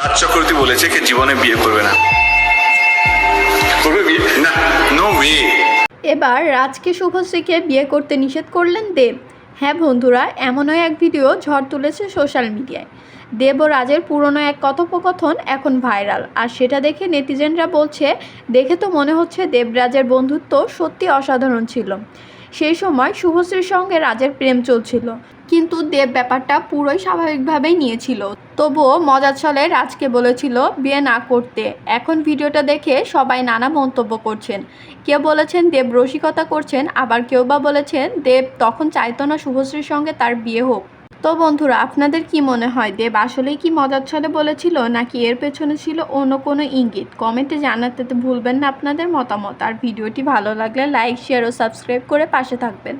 রাজ চক্রবর্তী বলেছে কি জীবনে বিয়ে করবে না। এবার রাজকে শুভশ্রীকে বিয়ে করতে নিষেধ করলেন দেব। হ্যাঁ বন্ধুরা, এমনও এক ভিডিও ঝড় তুলেছে সোশ্যাল মিডিয়ায়। দেব ও রাজের পুরনো এক কথোপকথন এখন ভাইরাল। আর সেটা দেখে নেটিজেনরা বলছে, দেখে তো মনে হচ্ছে দেবরাজের বন্ধুত্ব সত্যি অসাধারণ ছিল। সেই সময় শুভশ্রীর সঙ্গে রাজের প্রেম চলছিল। কিন্তু দেব ব্যাপারটা পুরোই স্বাভাবিকভাবেই নিয়েছিল। তবুও মজার ছলে রাজকে বলেছিল, বিয়ে না করতে। এখন ভিডিওটা দেখে সবাই নানা মন্তব্য করছেন। কেউ বলেছেন, দেব রসিকতা করছেন। আবার কেউ বা বলেছেন, দেব তখন চাইতো না শুভশ্রীর সঙ্গে তার বিয়ে হোক। তো বন্ধুরা, আপনাদের কি মনে হয়? দেব আসলেই কি মজার ছলে বলেছিল, নাকি এর পেছনে ছিল অন্য কোনো ইঙ্গিত? কমেন্টে জানাতে তো ভুলবেন না আপনাদের মতামত। আর ভিডিওটি ভালো লাগলে লাইক, শেয়ার ও সাবস্ক্রাইব করে পাশে থাকবেন।